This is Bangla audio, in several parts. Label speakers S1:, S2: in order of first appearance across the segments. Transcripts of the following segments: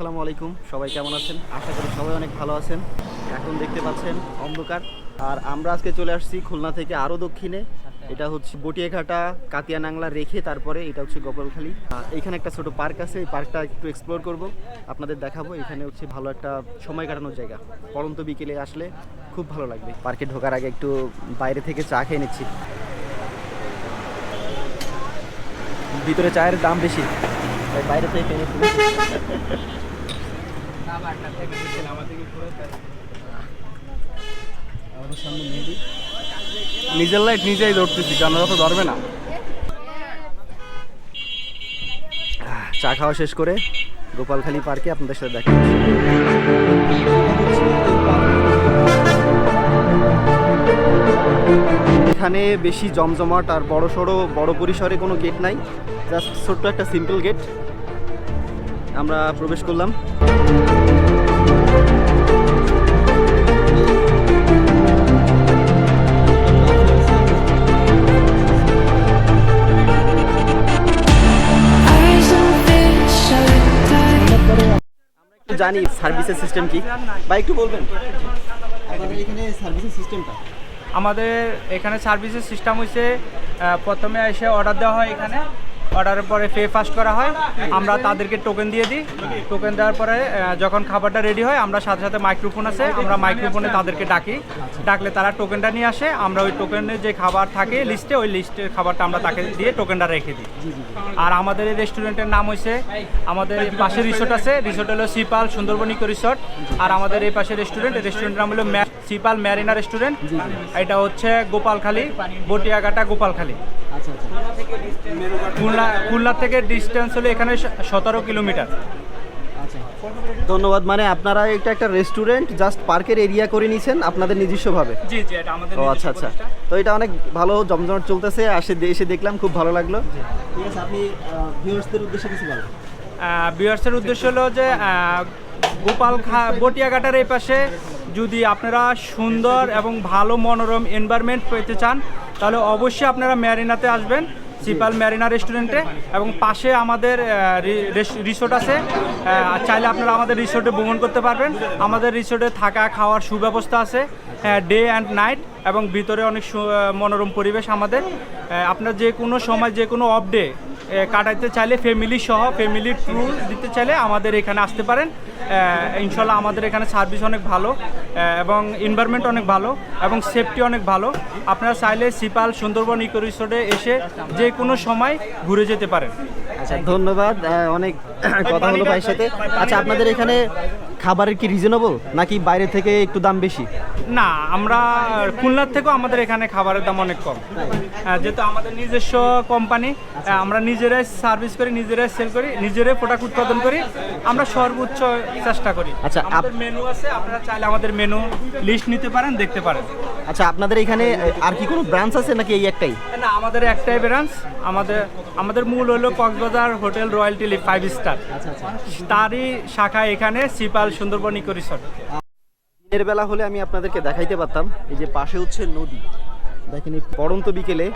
S1: আলাইকুম। সবাই কেমন আছেন? আশা করি সবাই অনেক ভালো আছেন। এখন দেখতে পাচ্ছেন অন্ধকার। আর আমরা আজকে চলে আসছি খুলনা থেকে আরও দক্ষিণে। এটা হচ্ছে বটিয়াঘাটা কাতিয়া নাংলা রেখে তারপরে এটা হচ্ছে গোপালখালি। আহ, এইখানে একটা ছোট পার্ক আছে এই পার্কটা একটু এক্সপ্লোর করব। আপনাদের দেখাবো এখানে হচ্ছে ভালো একটা সময় কাটানোর জায়গা। পরন্ত বিকেলে আসলে খুব ভালো লাগবে। পার্কে ঢোকার আগে একটু বাইরে থেকে চা খেয়ে নিচ্ছি। ভিতরে চায়ের দাম বেশি তাই বাইরে থেকে কিনে ফেলেছি। আমাদের সামনে মেহেদি
S2: নিজের লাইট নিজেই ধরতেছি জানারা তো ধরবে না।
S1: চা খাওয়া শেষ করে গোপালখালী পার্কে আপনাদের সাথে দেখা এখানে বেশি জমজমাট আর বড় সড়ো বড় পরিসরে কোনো গেট নাই। জাস্ট ছোট্ট একটা সিম্পল গেট আমরা প্রবেশ করলাম। জানি সার্ভিসের সিস্টেম কি। বা একটু বলবেন। আপনাদের এখানে সার্ভিসের সিস্টেমটা?
S2: আমাদের এখানে সার্ভিসের সিস্টেম হয়েছে প্রথমে এসে অর্ডার দেওয়া হয় এখানে। অর্ডারের পরে পে ফাস্ট করা হয়, আমরা তাদেরকে টোকেন দিয়ে দিই। টোকেন দেওয়ার পরে যখন খাবারটা রেডি হয়, আমরা সাথে সাথে মাইক্রোফোন আছে, আমরা মাইক্রোফোনে তাদেরকে ডাকি। ডাকলে তারা টোকেনটা নিয়ে আসে, আমরা ওই টোকেনের যে খাবার থাকে লিস্টে ওই লিস্টের খাবারটা আমরা তাকে দিয়ে টোকেনটা রেখে দিই। আর আমাদের এই রেস্টুরেন্টের নাম হয়েছে আমাদের পাশে রিসোর্ট আছে রিসোর্ট হলো সিপাল সুন্দরবন ইকো রিসোর্ট আর আমাদের এই পাশে রেস্টুরেন্ট রেস্টুরেন্টের নাম হলো সিপাল ম্যারিনা রেস্টুরেন্ট এটা হচ্ছে গোপালখালী, বটিয়াঘাটা গোপালখালী। খুলনা খুলনা থেকে ডিস্টেন্স হলো এখানে সতেরো কিলোমিটার।
S1: আচ্ছা। ধন্যবাদ। মানে আপনারা এটা একটা রেস্টুরেন্ট জাস্ট পার্কের এরিয়া করে নিয়েছেন আপনাদের নিজস্বভাবে?
S2: জি জি এটা আমাদের
S1: ও আচ্ছা আচ্ছা। তো এটা অনেক ভালো জমজমাট চলতেছে আসে এসে দেখলাম খুব ভালো লাগল। ঠিক আছে আপনি ভিউয়ার্সদের উদ্দেশ্যে কিছু বলেন।
S2: বিয়ার্সের উদ্দেশ্য হলো যে গোপাল খা বটিয়াঘাটার এই পাশে যদি আপনারা সুন্দর এবং ভালো মনোরম এনভায়রনমেন্ট পেতে চান তাহলে অবশ্যই আপনারা ম্যারিনাতে আসবেন, সিপাল ম্যারিনা রেস্টুরেন্টে এবং পাশে আমাদের রিসোর্ট আছে। চাইলে আপনারা আমাদের রিসোর্টে ভ্রমণ করতে পারবেন। আমাদের রিসোর্টে থাকা, খাওয়ার সুব্যবস্থা আছে। ডে অ্যান্ড নাইট এবং ভিতরে অনেক মনোরম পরিবেশ আমাদের। আপনার যে কোনো সময়, যে কোনো অফ ডে কাটাইতে চাইলে ফ্যামিলি সহ ফ্যামিলি ট্যুর দিতে চাইলে আমাদের এখানে আসতে পারেন। ইনশাল্লাহ আমাদের এখানে সার্ভিস অনেক ভালো এবং এনভায়রনমেন্ট অনেক ভালো এবং সেফটি অনেক ভালো। আপনারা চাইলে সিপাল সুন্দরবন ইকো রিসোর্টে এসে যে কোনো সময় ঘুরে যেতে পারেন।
S1: আচ্ছা ধন্যবাদ অনেক কথা হলো ভাইয়ের সাথে। আচ্ছা আপনাদের এখানে খাবারের কি রিজনেবল নাকি বাইরে থেকে একটু দাম বেশি?
S2: না আমরা খুলনার থেকেও আমাদের এখানে খাবারের দাম অনেক কম। যেহেতু আমাদের নিজস্ব কোম্পানি আমরা নিজেরাই সার্ভিস করি নিজেরাই সেল করি নিজেরাই প্রোডাক্ট উৎপাদন করি আমরা সর্বোচ্চ চেষ্টা করি।
S1: আচ্ছা,
S2: আমাদের মেনু আছে আপনারা চাইলে আমাদের মেনু লিস্ট নিতে পারেন দেখতে পারেন।
S1: আচ্ছা আপনাদের এখানে আর কি কোনো ব্রাঞ্চ আছে নাকি এই একটাই?
S2: না আমাদের একটাই ব্রাঞ্চ আমাদের আমাদের মূল হলো Cox's Bazar hotel royalty five star তারই শাখা এখানে সিপাল সুন্দরবন ইকো রিসর্ট
S1: দিনের বেলা হলে আমি আপনাদেরকে দেখাইতে পারতাম এই যে পাশে হচ্ছে নদী। দেখেন এই পড়ন্ত বিকেলে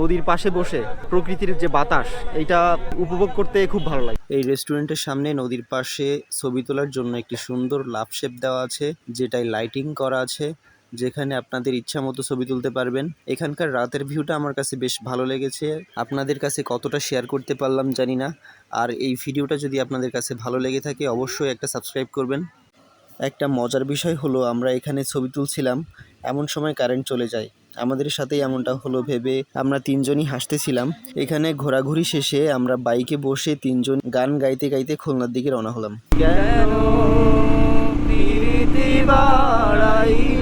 S1: নদীর পাশে বসে প্রকৃতির যে বাতাস এটা উপভোগ করতে খুব ভালো লাগে। এই রেস্টুরেন্টের সামনে নদীর পাশে ছবি তোলার জন্য একটি সুন্দর লাভ শেপ দেওয়া আছে যেটায় লাইটিং করা আছে। যেখানে আপনাদের ইচ্ছা মতো ছবি তুলতে পারবেন। এখানকার রাতের ভিউটা আমার কাছে বেশ ভালো লেগেছে। আপনাদের কাছে কতটা শেয়ার করতে পারলাম জানি না। আর এই ভিডিওটা যদি আপনাদের কাছে ভালো লেগে থাকে, অবশ্যই একটা সাবস্ক্রাইব করবেন। একটা মজার বিষয় হলো, আমরা এখানে ছবি তুলছিলাম, এমন সময় কারেন্ট চলে যায়। আমাদের সাথেই এমনটা হলো ভেবে আমরা তিনজনই হাসতেছিলাম। এখানে ঘোরাঘুরি শেষে আমরা বাইকে বসে তিনজন গান গাইতে গাইতে খুলনার দিকে রওনা হলাম।